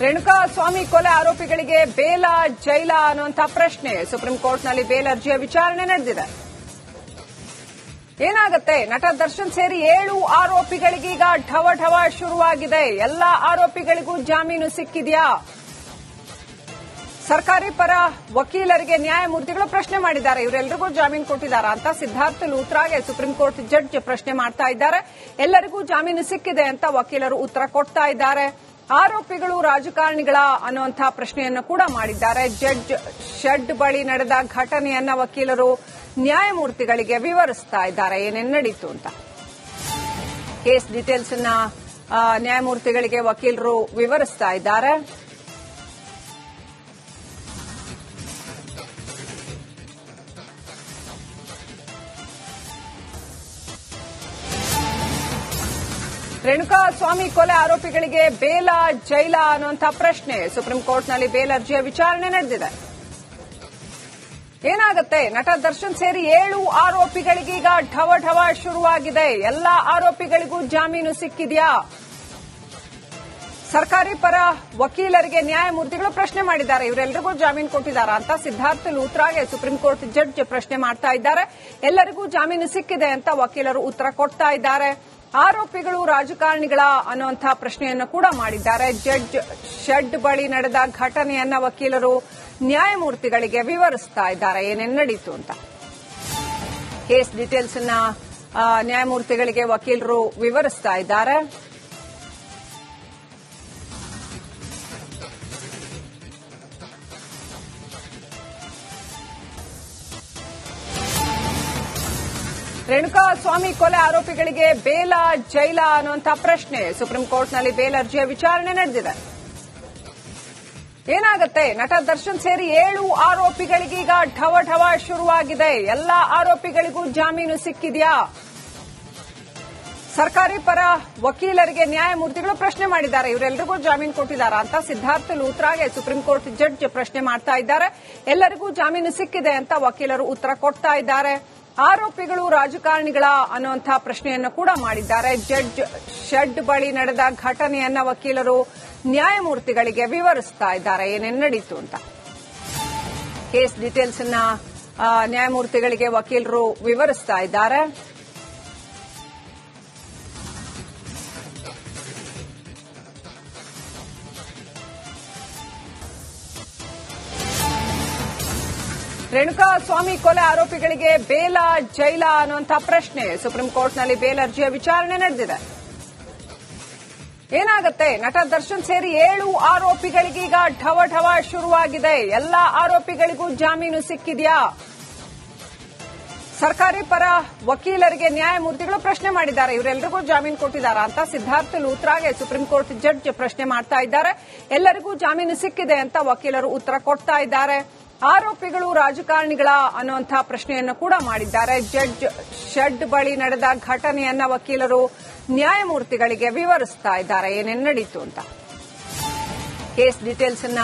ರೇಣುಕಾ, ಸ್ವಾಮಿ ಕೊಲೆ ಆರೋಪಿಗಳಿಗೆ ಬೇಲ, ಜೈಲ ಅನ್ನುವಂತಹ ಪ್ರಶ್ನೆ. ಸುಪ್ರೀಂ ಕೋರ್ಟ್ನಲ್ಲಿ ಬೇಲ್ ಅರ್ಜಿಯ ವಿಚಾರಣೆ ನಡೆದಿದೆ. ಏನಾಗುತ್ತೆ? ನಟ ದರ್ಶನ್ ಸೇರಿ ಏಳು ಆರೋಪಿಗಳಿಗೀಗ ಢವ ಢವ ಶುರುವಾಗಿದೆ. ಎಲ್ಲ ಆರೋಪಿಗಳಿಗೂ ಜಾಮೀನು ಸಿಕ್ಕಿದ್ಯಾ? ಸರ್ಕಾರಿ ಪರ ವಕೀಲರಿಗೆ ನ್ಯಾಯಮೂರ್ತಿಗಳು ಪ್ರಶ್ನೆ ಮಾಡಿದ್ದಾರೆ. ಇವರೆಲ್ಲರಿಗೂ ಜಾಮೀನು ಕೊಟ್ಟಿದ್ದಾರೆ ಅಂತ ಸಿದ್ಧಾರ್ಥ ಲೂತ್ರಾಗೆ ಸುಪ್ರೀಂ ಕೋರ್ಟ್ ಜಡ್ಜ್ ಪ್ರಶ್ನೆ ಮಾಡ್ತಾ ಇದ್ದಾರೆ. ಎಲ್ಲರಿಗೂ ಜಾಮೀನು ಸಿಕ್ಕಿದೆ ಅಂತ ವಕೀಲರು ಉತ್ತರ ಕೊಡ್ತಾ ಇದ್ದಾರೆ. ಆರೋಪಿಗಳು ರಾಜಕಾರಣಿಗಳ ಅನ್ನುವಂಥ ಪ್ರಶ್ನೆಯನ್ನು ಕೂಡ ಮಾಡಿದ್ದಾರೆ. ಜಡ್ಜ್ ಶೆಡ್ ಬಳಿ ನಡೆದ ಘಟನೆಯನ್ನ ವಕೀಲರು ನ್ಯಾಯಮೂರ್ತಿಗಳಿಗೆ ವಿವರಿಸ್ತಾ ಇದ್ದಾರೆ. ಏನೇನು ನಡೀತು ಅಂತ. ಕೇಸ್ ಡೀಟೇಲ್ಸ್ ನ್ಯಾಯಮೂರ್ತಿಗಳಿಗೆ ವಕೀಲರು ವಿವರಿಸ್ತಾ ಇದ್ದಾರೆ. ರೇಣುಕಾ ಸ್ವಾಮಿ ಕೊಲೆ ಆರೋಪಿಗಳಿಗೆ ಬೇಲ, ಜೈಲ ಅನ್ನುವಂತಹ ಪ್ರಶ್ನೆ ಸುಪ್ರೀಂ ಕೋರ್ಟ್ನಲ್ಲಿ ಬೇಲ್ ಅರ್ಜಿಯ ವಿಚಾರಣೆ ನಡೆದಿದೆ. ಏನಾಗುತ್ತೆ? ನಟ ದರ್ಶನ್ ಸೇರಿ ಏಳು ಆರೋಪಿಗಳಿಗೀಗ ಢವ ಢವ ಶುರುವಾಗಿದೆ. ಎಲ್ಲ ಆರೋಪಿಗಳಿಗೂ ಜಾಮೀನು ಸಿಕ್ಕಿದ್ಯಾ? ಸರ್ಕಾರಿ ಪರ ವಕೀಲರಿಗೆ ನ್ಯಾಯಮೂರ್ತಿಗಳು ಪ್ರಶ್ನೆ ಮಾಡಿದ್ದಾರೆ. ಇವರೆಲ್ಲರಿಗೂ ಜಾಮೀನು ಕೊಟ್ಟಿದ್ದಾರೆ ಅಂತ ಸಿದ್ಧಾರ್ಥ ಲೂತ್ರಾಗೆ ಸುಪ್ರೀಂ ಕೋರ್ಟ್ ಜಡ್ಜ್ ಪ್ರಶ್ನೆ ಮಾಡ್ತಾ ಇದ್ದಾರೆ. ಎಲ್ಲರಿಗೂ ಜಾಮೀನು ಸಿಕ್ಕಿದೆ ಅಂತ ವಕೀಲರು ಉತ್ತರ ಕೊಡ್ತಾ ಇದ್ದಾರೆ. ಆರೋಪಿಗಳು ರಾಜಕಾರಣಿಗಳ ಅನ್ನುವಂತಹ ಪ್ರಶ್ನೆಯನ್ನು ಕೂಡ ಮಾಡಿದ್ದಾರೆ. ಜಡ್ಜ್ ಶೆಡ್ ಬಳಿ ನಡೆದ ಘಟನೆಯನ್ನ ವಕೀಲರು ನ್ಯಾಯಮೂರ್ತಿಗಳಿಗೆ ವಿವರಿಸ್ತಾ ಇದ್ದಾರೆ. ಏನೇನು ನಡೀತು ಅಂತ. ಕೇಸ್ ಡೀಟೇಲ್ಸ್ ಅನ್ನ ನ್ಯಾಯಮೂರ್ತಿಗಳಿಗೆ ವಕೀಲರು ವಿವರಿಸ್ತಾ ಇದ್ದಾರೆ. ರೇಣುಕಾ, ಸ್ವಾಮಿ ಕೊಲೆ ಆರೋಪಿಗಳಿಗೆ ಬೇಲ, ಜೈಲ ಅನ್ನುವಂಥ ಪ್ರಶ್ನೆ. ಸುಪ್ರೀಂ ಕೋರ್ಟ್ನಲ್ಲಿ ಬೇಲ್ ಅರ್ಜಿಯ ವಿಚಾರಣೆ ನಡೆದಿದೆ. ಏನಾಗುತ್ತೆ? ನಟ ದರ್ಶನ್ ಸೇರಿ ಏಳು ಆರೋಪಿಗಳಿಗೀಗ ಢವ ಢವ ಶುರುವಾಗಿದೆ. ಎಲ್ಲ ಆರೋಪಿಗಳಿಗೂ ಜಾಮೀನು ಸಿಕ್ಕಿದ್ಯಾ? ಸರ್ಕಾರಿ ಪರ ವಕೀಲರಿಗೆ ನ್ಯಾಯಮೂರ್ತಿಗಳು ಪ್ರಶ್ನೆ ಮಾಡಿದ್ದಾರೆ. ಇವರೆಲ್ಲರಿಗೂ ಜಾಮೀನು ಕೊಟ್ಟಿದ್ದಾರಾ ಅಂತ ಸಿದ್ಧಾರ್ಥ ಲೂತ್ರಾಗೆ ಸುಪ್ರೀಂ ಕೋರ್ಟ್ ಜಡ್ಜ್ ಪ್ರಶ್ನೆ ಮಾಡ್ತಾ ಇದ್ದಾರೆ. ಎಲ್ಲರಿಗೂ ಜಾಮೀನು ಸಿಕ್ಕಿದೆ ಅಂತ ವಕೀಲರು ಉತ್ತರ ಕೊಡ್ತಾ ಇದ್ದಾರೆ. ಆರೋಪಿಗಳು ರಾಜಕಾರಣಿಗಳ ಅನ್ನುವಂಥ ಪ್ರಶ್ನೆಯನ್ನು ಕೂಡ ಮಾಡಿದ್ದಾರೆ. ಜಡ್ಜ್ ಶೆಡ್ ಬಳಿ ನಡೆದ ಘಟನೆಯನ್ನ ವಕೀಲರು ನ್ಯಾಯಮೂರ್ತಿಗಳಿಗೆ ವಿವರಿಸ್ತಾ ಇದ್ದಾರೆ. ಏನೇನು ನಡೀತು ಅಂತ. ಕೇಸ್ ಡೀಟೇಲ್ಸ್ ನ್ಯಾಯಮೂರ್ತಿಗಳಿಗೆ ವಕೀಲರು ವಿವರಿಸ್ತಾ ಇದ್ದಾರೆ. ರೇಣುಕಾ ಸ್ವಾಮಿ ಕೊಲೆ ಆರೋಪಿಗಳಿಗೆ ಬೇಲ, ಜೈಲ ಅನ್ನುವಂತಹ ಪ್ರಶ್ನೆ ಸುಪ್ರೀಂ ಕೋರ್ಟ್ನಲ್ಲಿ ಬೇಲ್ ಅರ್ಜಿಯ ವಿಚಾರಣೆ ನಡೆದಿದೆ. ಏನಾಗುತ್ತೆ? ನಟ ದರ್ಶನ್ ಸೇರಿ ಏಳು ಆರೋಪಿಗಳಿಗೀಗ ಢವ ಢವ ಶುರುವಾಗಿದೆ. ಎಲ್ಲ ಆರೋಪಿಗಳಿಗೂ ಜಾಮೀನು ಸಿಕ್ಕಿದ್ಯಾ? ಸರ್ಕಾರಿ ಪರ ವಕೀಲರಿಗೆ ನ್ಯಾಯಮೂರ್ತಿಗಳು ಪ್ರಶ್ನೆ ಮಾಡಿದ್ದಾರೆ. ಇವರೆಲ್ಲರಿಗೂ ಜಾಮೀನು ಕೊಟ್ಟಿದ್ದಾರೆ ಅಂತ ಸಿದ್ಧಾರ್ಥ ಲೂತ್ರಾಗೆ ಸುಪ್ರೀಂ ಕೋರ್ಟ್ ಜಡ್ಜ್ ಪ್ರಶ್ನೆ ಮಾಡ್ತಾ ಇದ್ದಾರೆ. ಎಲ್ಲರಿಗೂ ಜಾಮೀನು ಸಿಕ್ಕಿದೆ ಅಂತ ವಕೀಲರು ಉತ್ತರ ಕೊಡ್ತಾ ಇದ್ದಾರೆ. ಆರೋಪಿಗಳು ರಾಜಕಾರಣಿಗಳ ಅನ್ನುವಂಥ ಪ್ರಶ್ನೆಯನ್ನು ಕೂಡ ಮಾಡಿದ್ದಾರೆ. ಜಡ್ಜ್ ಶೆಡ್ ಬಳಿ ನಡೆದ ಘಟನೆಯನ್ನ ವಕೀಲರು ನ್ಯಾಯಮೂರ್ತಿಗಳಿಗೆ ವಿವರಿಸ್ತಾ ಇದ್ದಾರೆ. ಏನೇನು ನಡೀತು ಅಂತ. ಕೇಸ್ ಡೀಟೇಲ್ಸ್ ಅನ್ನ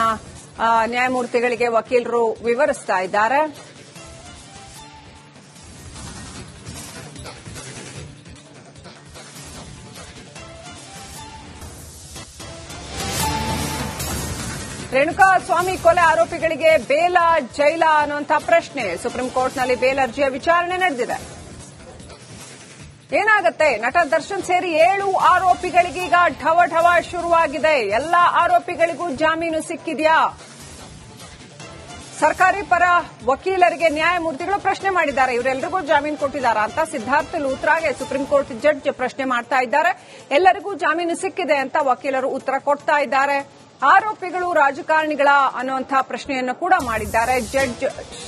ನ್ಯಾಯಮೂರ್ತಿಗಳಿಗೆ ವಕೀಲರು ವಿವರಿಸ್ತಾ ಇದ್ದಾರೆ. ರೇಣುಕಾ, ಸ್ವಾಮಿ ಕೊಲೆ ಆರೋಪಿಗಳಿಗೆ ಬೇಲ, ಜೈಲ ಅನ್ನುವಂತಹ ಪ್ರಶ್ನೆ. ಸುಪ್ರೀಂ ಕೋರ್ಟ್ನಲ್ಲಿ ಬೇಲ್ ಅರ್ಜಿಯ ವಿಚಾರಣೆ ನಡೆದಿದೆ. ಏನಾಗುತ್ತೆ? ನಟ ದರ್ಶನ್ ಸೇರಿ ಏಳು ಆರೋಪಿಗಳಿಗೀಗ ಢವ ಢವ ಶುರುವಾಗಿದೆ. ಎಲ್ಲ ಆರೋಪಿಗಳಿಗೂ ಜಾಮೀನು ಸಿಕ್ಕಿದ್ಯಾ? ಸರ್ಕಾರಿ ಪರ ವಕೀಲರಿಗೆ ನ್ಯಾಯಮೂರ್ತಿಗಳು ಪ್ರಶ್ನೆ ಮಾಡಿದ್ದಾರೆ. ಇವರೆಲ್ಲರಿಗೂ ಜಾಮೀನು ಕೊಟ್ಟಿದ್ದಾರೆ ಅಂತ ಸಿದ್ಧಾರ್ಥ ಲೂತ್ರಾಗೆ ಸುಪ್ರೀಂ ಕೋರ್ಟ್ ಜಡ್ಜ್ ಪ್ರಶ್ನೆ ಮಾಡ್ತಾ ಇದ್ದಾರೆ. ಎಲ್ಲರಿಗೂ ಜಾಮೀನು ಸಿಕ್ಕಿದೆ ಅಂತ ವಕೀಲರು ಉತ್ತರ ಕೊಡ್ತಾ ಇದ್ದಾರೆ. ಆರೋಪಿಗಳು ರಾಜಕಾರಣಿಗಳ ಅನ್ನುವಂಥ ಪ್ರಶ್ನೆಯನ್ನು ಕೂಡ ಮಾಡಿದ್ದಾರೆ. ಜಡ್ಜ್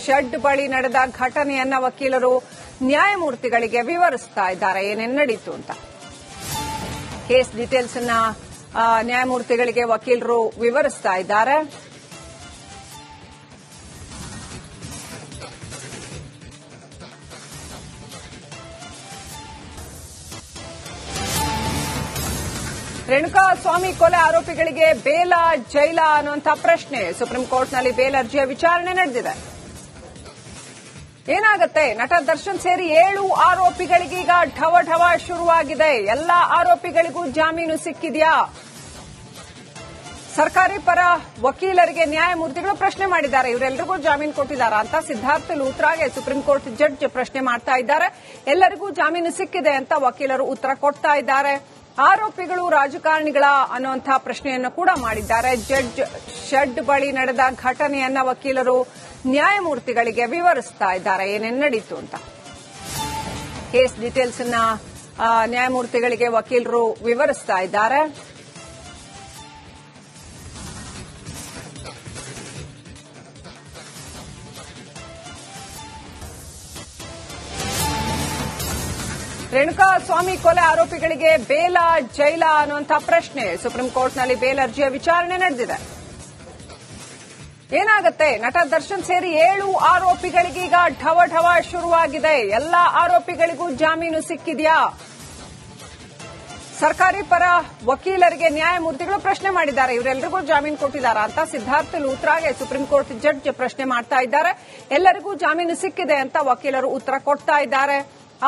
ಶೆಡ್ ಬಳಿ ನಡೆದ ಘಟನೆಯನ್ನ ವಕೀಲರು ನ್ಯಾಯಮೂರ್ತಿಗಳಿಗೆ ವಿವರಿಸ್ತಾ ಇದ್ದಾರೆ. ಏನೇನು ನಡೀತು ಅಂತ. ಕೇಸ್ ಡೀಟೇಲ್ಸ್ ಅನ್ನ ನ್ಯಾಯಮೂರ್ತಿಗಳಿಗೆ ವಕೀಲರು ವಿವರಿಸ್ತಾ ಇದ್ದಾರೆ. ರೇಣುಕಾ, ಸ್ವಾಮಿ ಕೊಲೆ ಆರೋಪಿಗಳಿಗೆ ಬೇಲ, ಜೈಲ ಅನ್ನುವಂತಹ ಪ್ರಶ್ನೆ ಸುಪ್ರೀಂ ಕೋರ್ಟ್ನಲ್ಲಿ ಬೇಲ್ ಅರ್ಜಿಯ ವಿಚಾರಣೆ ನಡೆದಿದೆ. ಏನಾಗುತ್ತೆ? ನಟ ದರ್ಶನ್ ಸೇರಿ ಏಳು ಆರೋಪಿಗಳಿಗೀಗ ಢವ ಢವ ಶುರುವಾಗಿದೆ. ಎಲ್ಲ ಆರೋಪಿಗಳಿಗೂ ಜಾಮೀನು ಸಿಕ್ಕಿದ್ಯಾ? ಸರ್ಕಾರಿ ಪರ ವಕೀಲರಿಗೆ ನ್ಯಾಯಮೂರ್ತಿಗಳು ಪ್ರಶ್ನೆ ಮಾಡಿದ್ದಾರೆ. ಇವರೆಲ್ಲರಿಗೂ ಜಾಮೀನು ಕೊಟ್ಟಿದ್ದಾರಾ ಅಂತ ಸಿದ್ಧಾರ್ಥ ಲೂತ್ರಾಗೆ ಸುಪ್ರೀಂ ಕೋರ್ಟ್ ಜಡ್ಜ್ ಪ್ರಶ್ನೆ ಮಾಡ್ತಾ ಇದ್ದಾರೆ. ಎಲ್ಲರಿಗೂ ಜಾಮೀನು ಸಿಕ್ಕಿದೆ ಅಂತ ವಕೀಲರು ಉತ್ತರ ಕೊಡ್ತಾ ಇದ್ದಾರೆ. ಆರೋಪಿಗಳು ರಾಜಕಾರಣಿಗಳ ಅನ್ನುವಂತಹ ಪ್ರಶ್ನೆಯನ್ನು ಕೂಡ ಮಾಡಿದ್ದಾರೆ. ಜಡ್ಜ್ ಶೆಡ್ ಬಳಿ ನಡೆದ ಘಟನೆಯನ್ನ ವಕೀಲರು ನ್ಯಾಯಮೂರ್ತಿಗಳಿಗೆ ವಿವರಿಸ್ತಾ ಇದ್ದಾರೆ. ಏನೇನು ನಡೀತು ಅಂತ? ಕೇಸ್ ಡೀಟೇಲ್ಸ್ ನ್ಯಾಯಮೂರ್ತಿಗಳಿಗೆ ವಕೀಲರು ವಿವರಿಸ್ತಾ ಇದ್ದಾರೆ. ರೇಣುಕಾ ಸ್ವಾಮಿ ಕೊಲೆ ಆರೋಪಿಗಳಿಗೆ ಬೇಲ, ಜೈಲ ಅನ್ನುವಂತಹ ಪ್ರಶ್ನೆ ಸುಪ್ರೀಂ ಕೋರ್ಟ್ನಲ್ಲಿ ಬೇಲ್ ಅರ್ಜಿಯ ವಿಚಾರಣೆ ನಡೆದಿದೆ. ಏನಾಗುತ್ತೆ? ನಟ ದರ್ಶನ್ ಸೇರಿ ಏಳು ಆರೋಪಿಗಳಿಗೀಗ ಢವ ಢವ ಶುರುವಾಗಿದೆ. ಎಲ್ಲಾ ಆರೋಪಿಗಳಿಗೂ ಜಾಮೀನು ಸಿಕ್ಕಿದ್ಯಾ? ಸರ್ಕಾರಿ ಪರ ವಕೀಲರಿಗೆ ನ್ಯಾಯಮೂರ್ತಿಗಳು ಪ್ರಶ್ನೆ ಮಾಡಿದ್ದಾರೆ. ಇವರೆಲ್ಲರಿಗೂ ಜಾಮೀನು ಕೊಟ್ಟಿದ್ದಾರೆ ಅಂತ ಸಿದ್ಧಾರ್ಥ ಲೂತ್ರಾಗೆ ಸುಪ್ರೀಂ ಕೋರ್ಟ್ ಜಡ್ಜ್ ಪ್ರಶ್ನೆ ಮಾಡ್ತಾ ಇದ್ದಾರೆ. ಎಲ್ಲರಿಗೂ ಜಾಮೀನು ಸಿಕ್ಕಿದೆ ಅಂತ ವಕೀಲರು ಉತ್ತರ ಕೊಡ್ತಾ ಇದ್ದಾರೆ.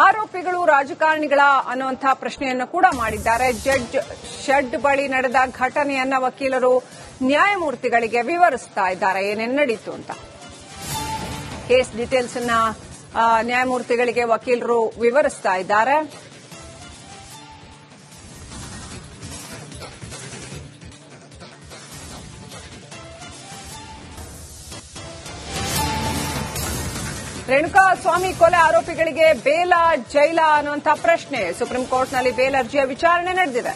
ಆರೋಪಿಗಳು ರಾಜಕಾರಣಿಗಳ ಅನ್ನುವಂತಹ ಪ್ರಶ್ನೆಯನ್ನು ಕೂಡ ಮಾಡಿದ್ದಾರೆ. ಜಡ್ಜ್ ಶೆಡ್ ಬಳಿ ನಡೆದ ಘಟನೆಯನ್ನ ವಕೀಲರು ನ್ಯಾಯಮೂರ್ತಿಗಳಿಗೆ ವಿವರಿಸ್ತಾ ಇದ್ದಾರೆ. ಏನೇನು ನಡೀತು ಅಂತ. ಕೇಸ್ ಡೀಟೇಲ್ಸ್ ನ್ಯಾಯಮೂರ್ತಿಗಳಿಗೆ ವಕೀಲರು ವಿವರಿಸ್ತಾ ಇದ್ದಾರೆ. ರೇಣುಕಾ, ಸ್ವಾಮಿ ಕೊಲೆ ಆರೋಪಿಗಳಿಗೆ ಬೇಲ, ಜೈಲ ಅನ್ನುವಂತಹ ಪ್ರಶ್ನೆ. ಸುಪ್ರೀಂ ಕೋರ್ಟ್ನಲ್ಲಿ ಬೇಲ್ ಅರ್ಜಿಯ ವಿಚಾರಣೆ ನಡೆದಿದೆ.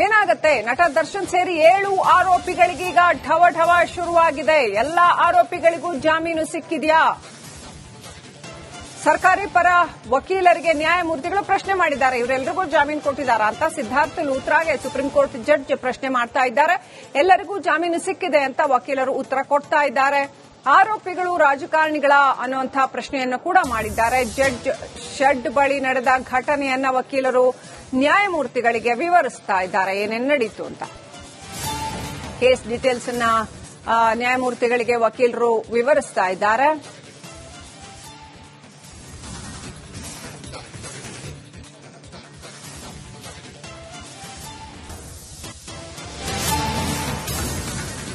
ಏನಾಗುತ್ತೆ? ನಟ ದರ್ಶನ್ ಸೇರಿ ಏಳು ಆರೋಪಿಗಳಿಗೀಗ ಢವ ಢವ ಶುರುವಾಗಿದೆ. ಎಲ್ಲ ಆರೋಪಿಗಳಿಗೂ ಜಾಮೀನು ಸಿಕ್ಕಿದ್ಯಾ? ಸರ್ಕಾರಿ ಪರ ವಕೀಲರಿಗೆ ನ್ಯಾಯಮೂರ್ತಿಗಳು ಪ್ರಶ್ನೆ ಮಾಡಿದ್ದಾರೆ. ಇವರೆಲ್ಲರಿಗೂ ಜಾಮೀನು ಕೊಟ್ಟಿದ್ದಾರಾ ಅಂತ ಸಿದ್ಧಾರ್ಥ ಲೂತ್ರಾಗೆ ಸುಪ್ರೀಂ ಕೋರ್ಟ್ ಜಡ್ಜ್ ಪ್ರಶ್ನೆ ಮಾಡ್ತಾ ಇದ್ದಾರೆ. ಎಲ್ಲರಿಗೂ ಜಾಮೀನು ಸಿಕ್ಕಿದೆ ಅಂತ ವಕೀಲರು ಉತ್ತರ ಕೊಡ್ತಾ ಇದ್ದಾರೆ. ಆರೋಪಿಗಳು ರಾಜಕಾರಣಿಗಳ ಅನ್ನುವಂತಹ ಪ್ರಶ್ನೆಯನ್ನು ಕೂಡ ಮಾಡಿದ್ದಾರೆ. ಜಡ್ಜ್ ಶೆಡ್ ಬಳಿ ನಡೆದ ಘಟನೆಯನ್ನ ವಕೀಲರು ನ್ಯಾಯಮೂರ್ತಿಗಳಿಗೆ ವಿವರಿಸ್ತಾ ಇದ್ದಾರೆ. ಏನೇನು ನಡೀತು ಅಂತ. ಕೇಸ್ ಡೀಟೇಲ್ಸ್ ಅನ್ನ ನ್ಯಾಯಮೂರ್ತಿಗಳಿಗೆ ವಕೀಲರು ವಿವರಿಸ್ತಾ ಇದ್ದಾರೆ.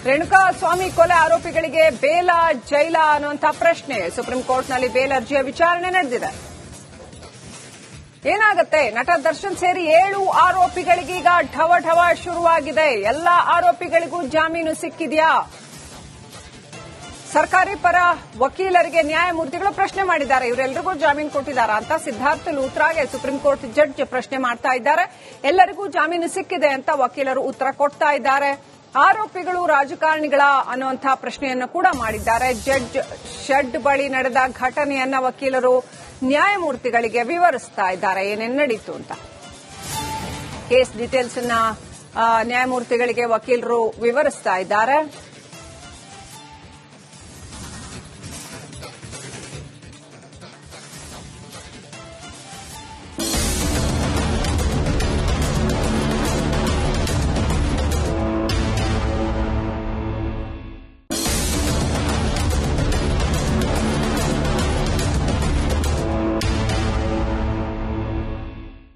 ರೇಣುಕಾ ಸ್ವಾಮಿ ಕೊಲೆ ಆರೋಪಿಗಳಿಗೆ ಬೇಲ ಜೈಲ ಅನ್ನುವಂತಹ ಪ್ರಶ್ನೆ ಸುಪ್ರೀಂ ಕೋರ್ಟ್ನಲ್ಲಿ ಬೇಲ್ ಅರ್ಜಿಯ ವಿಚಾರಣೆ ನಡೆದಿದೆ. ಏನಾಗುತ್ತೆ? ನಟ ದರ್ಶನ್ ಸೇರಿ ಏಳು ಆರೋಪಿಗಳಿಗೀಗ ಢವ ಢವ ಶುರುವಾಗಿದೆ. ಎಲ್ಲಾ ಆರೋಪಿಗಳಿಗೂ ಜಾಮೀನು ಸಿಕ್ಕಿದ್ಯಾ? ಸರ್ಕಾರಿ ಪರ ವಕೀಲರಿಗೆ ನ್ಯಾಯಮೂರ್ತಿಗಳು ಪ್ರಶ್ನೆ ಮಾಡಿದ್ದಾರೆ. ಇವರೆಲ್ಲರಿಗೂ ಜಾಮೀನು ಕೊಟ್ಟಿದ್ದಾರೆ ಅಂತ ಸಿದ್ಧಾರ್ಥ ಲೂತ್ರಾಗೆ ಸುಪ್ರೀಂ ಕೋರ್ಟ್ ಜಡ್ಜ್ ಪ್ರಶ್ನೆ ಮಾಡ್ತಾ ಇದ್ದಾರೆ. ಎಲ್ಲರಿಗೂ ಜಾಮೀನು ಸಿಕ್ಕಿದೆ ಅಂತ ವಕೀಲರು ಉತ್ತರ ಕೊಡ್ತಾ ಇದ್ದಾರೆ. ಆರೋಪಿಗಳು ರಾಜಕಾರಣಿಗಳ ಅನ್ನುವಂತಹ ಪ್ರಶ್ನೆಯನ್ನು ಕೂಡ ಮಾಡಿದ್ದಾರೆ. ಜಡ್ಜ್ ಶೆಡ್ ಬಳಿ ನಡೆದ ಘಟನೆಯನ್ನ ವಕೀಲರು ನ್ಯಾಯಮೂರ್ತಿಗಳಿಗೆ ವಿವರಿಸ್ತಾ ಇದ್ದಾರೆ. ಏನೇನು ನಡೀತು ಅಂತ. ಕೇಸ್ ಡೀಟೇಲ್ಸ್ ನ್ಯಾಯಮೂರ್ತಿಗಳಿಗೆ ವಕೀಲರು ವಿವರಿಸ್ತಾ ಇದ್ದಾರೆ.